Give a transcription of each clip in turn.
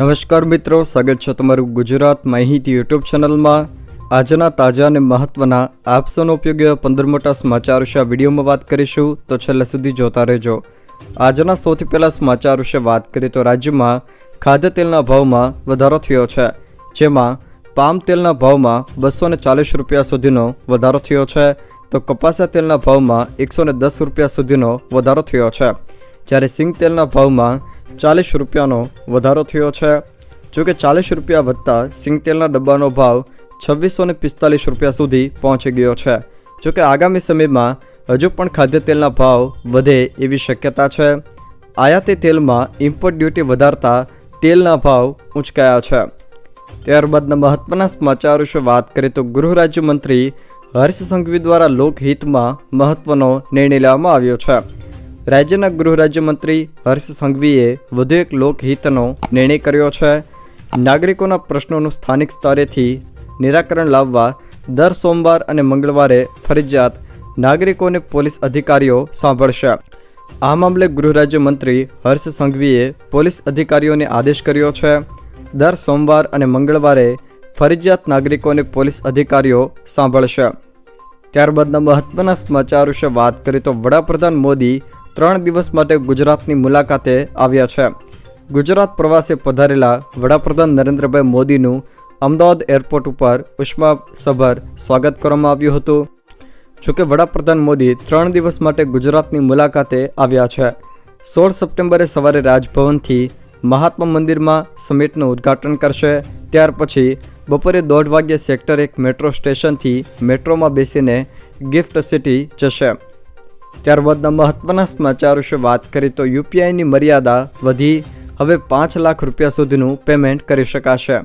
નમસ્કાર મિત્રો, સ્વાગત છે તમારું ગુજરાત માહિતી યુટ્યુબ ચેનલમાં. આજના તાજા અને મહત્વના આપસોનો ઉપયોગ પંદર મોટા સમાચાર વિશે વિડીયોમાં વાત કરીશું, તો છેલ્લે સુધી જોતા રહેજો. આજના સૌથી પહેલાં સમાચાર વિશે વાત કરીએ તો રાજ્યમાં ખાદ્ય તેલના ભાવમાં વધારો થયો છે, જેમાં પામ તેલના ભાવમાં બસો ચાલીસ રૂપિયા સુધીનો વધારો થયો છે, તો કપાસા તેલના ભાવમાં એકસો દસ રૂપિયા સુધીનો વધારો થયો છે. જ્યારે સિંગ તેલના ભાવમાં ચાલીસ રૂપિયાનો વધારો થયો છે. જો કે ચાલીસ રૂપિયા વધતા સિંગ તેલના ડબ્બાનો ભાવ છવ્વીસો ને પિસ્તાલીસ રૂપિયા સુધી પહોંચી ગયો છે. જોકે આગામી સમયમાં હજુ પણ ખાદ્ય તેલના ભાવ વધે એવી શક્યતા છે. આયાતી તેલમાં ઇમ્પોર્ટ ડ્યુટી વધારતા તેલના ભાવ ઊંચકાયા છે. ત્યારબાદના મહત્વના સમાચાર વિશે વાત કરીએ તો ગૃહ રાજ્યમંત્રી હર્ષ સંઘવી દ્વારા લોકહિતમાં મહત્વનો નિર્ણય લેવામાં આવ્યો છે. રાજ્યના ગૃહ રાજ્યમંત્રી હર્ષ સંઘવીએ વધુ એક લોકહિતનો નિર્ણય કર્યો છે. નાગરિકોના પ્રશ્નોનું સ્થાનિક સ્તરેથી નિરાકરણ લાવવા દર સોમવાર અને મંગળવારે ફરજિયાત નાગરિકોને પોલીસ અધિકારીઓ સાંભળશે. આ મામલે ગૃહ રાજ્યમંત્રી હર્ષ સંઘવીએ પોલીસ અધિકારીઓને આદેશ કર્યો છે. દર સોમવાર અને મંગળવારે ફરજિયાત નાગરિકોને પોલીસ અધિકારીઓ સાંભળશે. ત્યારબાદના મહત્વના સમાચાર વિશે વાત કરીએ તો વડાપ્રધાન મોદી ત્રણ દિવસ માટે ગુજરાતની મુલાકાતે આવ્યા છે. ગુજરાત પ્રવાસે પધારેલા વડાપ્રધાન નરેન્દ્રભાઈ મોદીનું અમદાવાદ એરપોર્ટ ઉપર ઉષ્માસભર સ્વાગત કરવામાં આવ્યું હતું. જોકે વડાપ્રધાન મોદી ત્રણ દિવસ માટે ગુજરાતની મુલાકાતે આવ્યા છે. સોળ સપ્ટેમ્બરે સવારે રાજભવનથી મહાત્મા મંદિરમાં સમિટનું ઉદ્ઘાટન કરશે. ત્યાર પછી બપોરે દોઢ વાગ્યે સેક્ટર એક મેટ્રો સ્ટેશનથી મેટ્રોમાં બેસીને ગિફ્ટ સિટી જશે. ત્યારબાદના મહત્વના સમાચાર વિશે વાત કરીએ તો યુપીઆઈની મર્યાદા વધી. હવે પાંચ લાખ રૂપિયા સુધીનું પેમેન્ટ કરી શકાશે.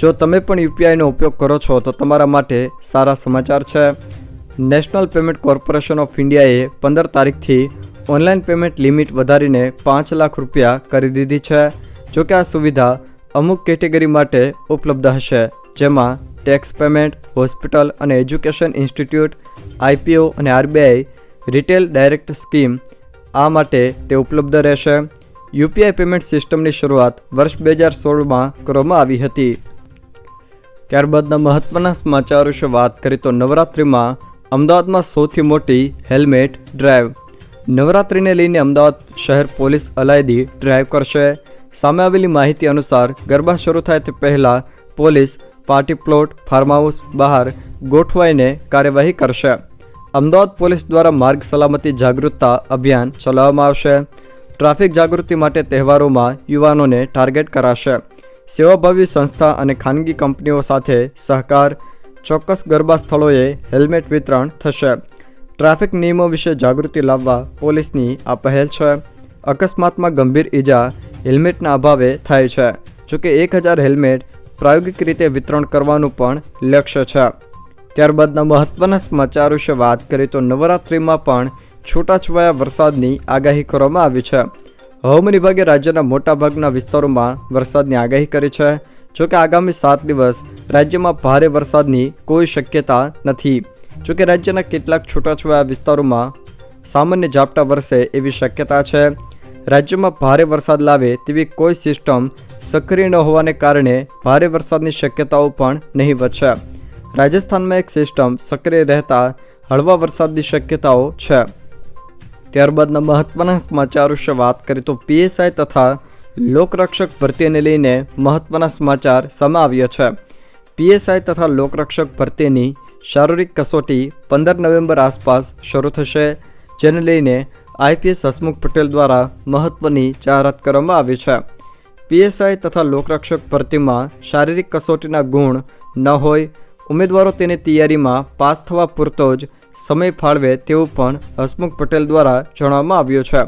જો તમે પણ યુપીઆઈનો ઉપયોગ કરો છો તો તમારા માટે સારા સમાચાર છે. નેશનલ પેમેન્ટ કોર્પોરેશન ઓફ ઇન્ડિયાએ પંદર તારીખથી ઓનલાઈન પેમેન્ટ લિમિટ વધારીને પાંચ લાખ રૂપિયા કરી દીધી છે. જોકે આ સુવિધા અમુક કેટેગરી માટે ઉપલબ્ધ હશે, જેમાં ટેક્સ પેમેન્ટ હોસ્પિટલ અને એજ્યુકેશન ઇન્સ્ટિટ્યૂટ આઈપીઓ અને આરબીઆઈ રિટેલ ડાયરેક્ટ સ્કીમ આ માટે તે ઉપલબ્ધ રહેશે. યુપીઆઈ પેમેન્ટ સિસ્ટમની શરૂઆત વર્ષ બે હજાર સોળમાં કરવામાં આવી હતી. ત્યારબાદના મહત્ત્વના સમાચાર વિશે વાત કરીએ તો નવરાત્રિમાં અમદાવાદમાં સૌથી મોટી હેલ્મેટ ડ્રાઈવ. નવરાત્રિને લઈને અમદાવાદ શહેર પોલીસ અલાયદી ડ્રાઈવ કરશે. સામે આવેલી માહિતી અનુસાર ગરબા શરૂ થાય તે પહેલાં પોલીસ પાર્ટી પ્લોટ ફાર્મ બહાર ગોઠવાઈને કાર્યવાહી કરશે. અમદાવાદ પોલીસ દ્વારા માર્ગ સલામતી જાગૃતતા અભિયાન ચલાવવામાં આવશે. ટ્રાફિક જાગૃતિ માટે તહેવારોમાં યુવાનોને ટાર્ગેટ કરાશે. સેવાભાવી સંસ્થા અને ખાનગી કંપનીઓ સાથે સહકાર, ચોક્કસ ગરબા સ્થળોએ હેલ્મેટ વિતરણ થશે. ટ્રાફિક નિયમો વિશે જાગૃતિ લાવવા પોલીસની આ પહેલ છે. અકસ્માતમાં ગંભીર ઈજા હેલ્મેટના અભાવે થાય છે. જોકે એક હજાર હેલ્મેટ પ્રાયોગિક રીતે વિતરણ કરવાનું પણ લક્ષ્ય છે. ત્યારબાદના મહત્વના સમાચાર વિશે વાત કરીએ તો નવરાત્રિમાં પણ છૂટાછવાયા વરસાદની આગાહી કરવામાં આવી છે. હવામાન વિભાગે રાજ્યના મોટાભાગના વિસ્તારોમાં વરસાદની આગાહી કરી છે. જોકે આગામી સાત દિવસ રાજ્યમાં ભારે વરસાદની કોઈ શક્યતા નથી. જોકે રાજ્યના કેટલાક છૂટાછવાયા વિસ્તારોમાં સામાન્ય ઝાપટા વરસે એવી શક્યતા છે. રાજ્યમાં ભારે વરસાદ લાવે તેવી કોઈ સિસ્ટમ સક્રિય ન હોવાને કારણે ભારે વરસાદની શક્યતાઓ પણ નહીં છે. રાજસ્થાનમાં એક સિસ્ટમ સક્રિય રહેતા હળવા વરસાદની શક્યતાઓ છે. ત્યારબાદના મહત્વના સમાચાર વિશે વાત કરીએ તો પીએસઆઈ તથા લોકરક્ષક ભરતીને લઈને મહત્વના સમાચાર સામે આવ્યા છે. પીએસઆઈ તથા લોકરક્ષક ભરતીની શારીરિક કસોટી પંદર નવેમ્બર આસપાસ શરૂ થશે, જેને લઈને આઈપીએસ હસમુખ પટેલ દ્વારા મહત્વની જાહેરાત કરવામાં આવી છે. પીએસઆઈ તથા લોકરક્ષક ભરતીમાં શારીરિક કસોટીના ગુણ ન હોય ઉમેદવારો તેની તૈયારીમાં પાસ થવા પૂરતો જ સમય ફાળવે તેવું પણ હસમુખ પટેલ દ્વારા જણાવવામાં આવ્યું છે.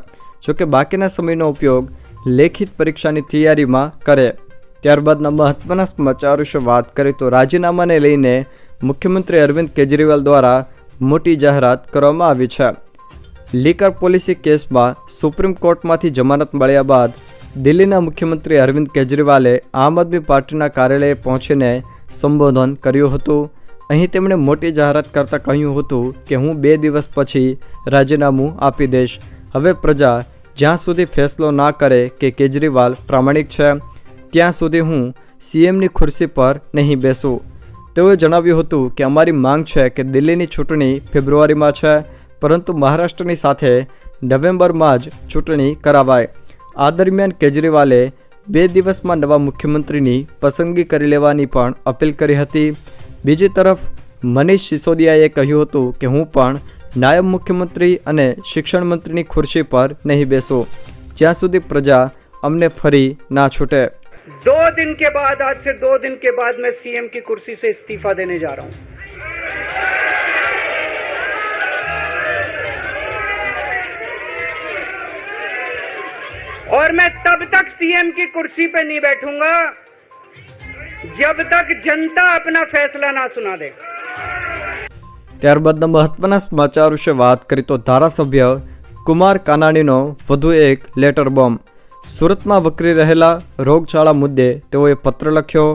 જોકે બાકીના સમયનો ઉપયોગ લેખિત પરીક્ષાની તૈયારીમાં કરે. ત્યારબાદના મહત્વના સમાચાર વિશે વાત કરીએ તો રાજીનામાને લઈને મુખ્યમંત્રી અરવિંદ કેજરીવાલ દ્વારા મોટી જાહેરાત કરવામાં આવી છે. લીકર પોલિસી કેસમાં સુપ્રીમ કોર્ટમાંથી જમાનત મળ્યા બાદ દિલ્હીના મુખ્યમંત્રી અરવિંદ કેજરીવાલે આમ આદમી પાર્ટીના કાર્યાલયે પહોંચીને સંબોધન કર્યું હતું. અહીં તેમણે મોટી જાહેરાત કરતાં કહ્યું હતું કે, હું બે દિવસ પછી રાજીનામું આપી દઈશ. હવે પ્રજા જ્યાં સુધી ફેસલો ના કરે કે કેજરીવાલ પ્રામાણિક છે, ત્યાં સુધી હું સીએમની ખુરશી પર નહીં બેસું. તેઓએ જણાવ્યું હતું કે, અમારી માંગ છે કે દિલ્હીની ચૂંટણી ફેબ્રુઆરીમાં છે, પરંતુ મહારાષ્ટ્રની સાથે નવેમ્બરમાં જ ચૂંટણી કરાવાય. આ દરમિયાન કેજરીવાલે બે દિવસમાં નવા મુખ્યમંત્રીની પસંદગી કરી લેવાની પણ અપીલ કરી હતી બીજી તરફ મનીષ સિસોદિયાએ કહ્યું હતું કે હું પણ નાયબ મુખ્યમંત્રી અને શિક્ષણ મંત્રીની ખુરશી પર નહીં બેસું જ્યાં સુધી પ્રજા અમને ફરી ના છૂટે दो दिन के बाद आज से दो दिन के बाद मैं सीएम की कुर्सी से इस्तीफा देने जा रहा हूं और मैं तब तक सीएम की कुर्सी पे नहीं बैठूंगा जब तक जनता अपना फैसला ना सुना दे ત્યારબાદના મહત્વના સમાચાર વિશે વાત કરી તો ધારાસભ્ય કુમાર કાનાણીનો વધુ એક લેટર બોમ્બ સુરતમાં વકરી રહેલા રોગચાળા મુદ્દે તેઓએ પત્ર લખ્યો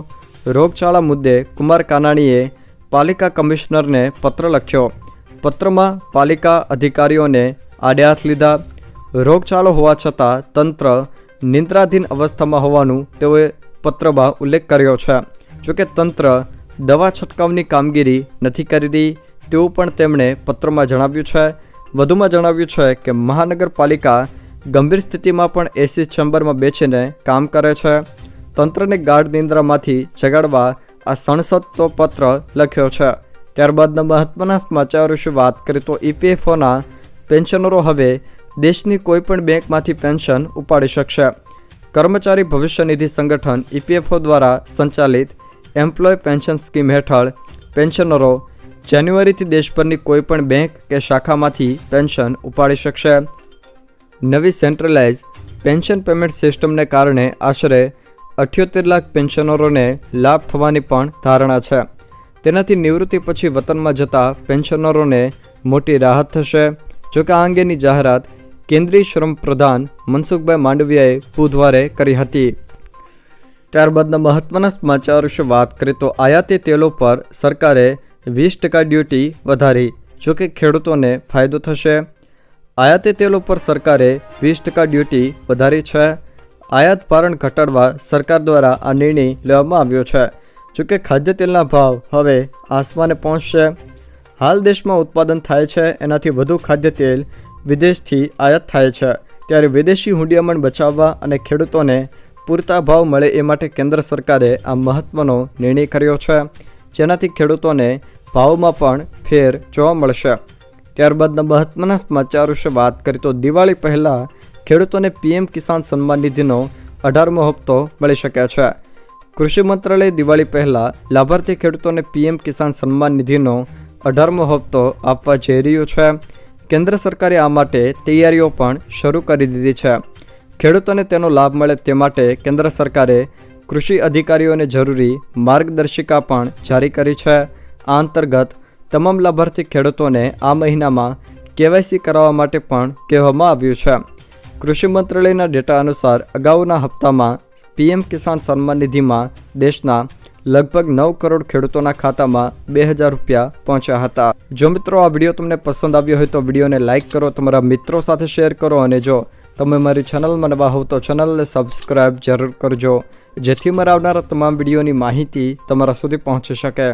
રોગચાળા મુદ્દે કુમાર કાનાણીએ પાલિકા કમિશનરને પત્ર લખ્યો પત્રમાં પાલિકા અધિકારીઓને આડે હાથ લીધા રોગચાળો હોવા છતાં તંત્ર નિંદ્રાધીન અવસ્થામાં હોવાનું તેઓએ પત્રમાં ઉલ્લેખ કર્યો છે. જોકે તંત્ર દવા છંટકાવની કામગીરી નથી કરી રહી, તેવું પણ તેમણે પત્રમાં જણાવ્યું છે. વધુમાં જણાવ્યું છે કે મહાનગરપાલિકા ગંભીર સ્થિતિમાં પણ એસી ચેમ્બરમાં બેસીને કામ કરે છે. તંત્રને ગાઢ નિંદ્રામાંથી જગાડવા આ સણસદતો પત્ર લખ્યો છે. ત્યારબાદના મહત્વના સમાચાર વિશે વાત કરીએ તો ઈપીએફઓના પેન્શનરો હવે દેશની કોઈપણ બેંકમાંથી પેન્શન ઉપાડી શકશે. કર્મચારી ભવિષ્ય નિધિ સંગઠન ઈપીએફઓ દ્વારા સંચાલિત એમ્પ્લોય પેન્શન સ્કીમ હેઠળ પેન્શનરો જાન્યુઆરીથી દેશભરની કોઈપણ બેંક કે શાખામાંથી પેન્શન ઉપાડી શકશે. નવી સેન્ટ્રલાઇઝ પેન્શન પેમેન્ટ સિસ્ટમને કારણે આશરે અઠ્યોતેર લાખ પેન્શનરોને લાભ થવાની પણ ધારણા છે. તેનાથી નિવૃત્તિ પછી વતનમાં જતા પેન્શનરોને મોટી રાહત થશે. જોકે આ અંગેની જાહેરાત કેન્દ્રીય શ્રમ પ્રધાન મનસુખભાઈ માંડવિયાએ બુધવારે કરી હતી. ત્યારબાદના મહત્વના સમાચાર વિશે વાત કરીએ તો આયાતી તેલો પર સરકારે વીસ ટકા ડ્યુટી વધારી જોકે ખેડૂતોને ફાયદો થશે. આયાતી તેલો પર સરકારે વીસ ટકા ડ્યુટી વધારી છે. આયાત ભારણ ઘટાડવા સરકાર દ્વારા આ નિર્ણય લેવામાં આવ્યો છે. જોકે ખાદ્ય તેલના ભાવ હવે આસમાને પહોંચશે. હાલ દેશમાં ઉત્પાદન થાય છે, એનાથી વધુ ખાદ્ય તેલ વિદેશથી આયાત થાય છે. ત્યારે વિદેશી હુંડિયામણ બચાવવા અને ખેડૂતોને પૂરતા ભાવ મળે એ માટે કેન્દ્ર સરકારે આ મહત્ત્વનો નિર્ણય કર્યો છે. જેનાથી ખેડૂતોને ભાવમાં પણ ફેર જોવા મળશે. ત્યારબાદના મહત્ત્વના સમાચાર વિશે વાત કરીએ તો દિવાળી પહેલાં ખેડૂતોને પીએમ કિસાન સન્માન નિધિનો અઢારમો હપ્તો મળી શકે છે. કૃષિ મંત્રાલય દિવાળી પહેલાં લાભાર્થી ખેડૂતોને પીએમ કિસાન સન્માન નિધિનો અઢારમો હપ્તો આપવા જઈ રહ્યું છે. કેન્દ્ર સરકારે આ માટે તૈયારીઓ પણ શરૂ કરી દીધી છે. ખેડૂતોને તેનો લાભ મળે તે માટે કેન્દ્ર સરકારે કૃષિ અધિકારીઓને જરૂરી માર્ગદર્શિકા પણ જારી કરી છે. આ અંતર્ગત તમામ લાભાર્થી ખેડૂતોને આ મહિનામાં કેવાયસી કરાવવા માટે પણ કહેવામાં આવ્યું છે. કૃષિ મંત્રાલયના ડેટા અનુસાર અગાઉના હપ્તામાં પીએમ કિસાન સન્માન નિધિમાં દેશના લગભગ નવ કરોડ ખેડૂતોના ખાતામાં બે હજાર રૂપિયા પહોંચ્યા હતા. જો મિત્રો આ વીડિયો તમને પસંદ આવ્યો હોય તો વિડીયોને લાઇક કરો, તમારા મિત્રો સાથે શેર કરો અને જો તમે મારી ચેનલમાં નવા હોવ તો ચેનલને સબસ્ક્રાઇબ જરૂર કરજો, જેથી મારા આવનારા તમામ વિડીયોની માહિતી તમારા સુધી પહોંચી શકે.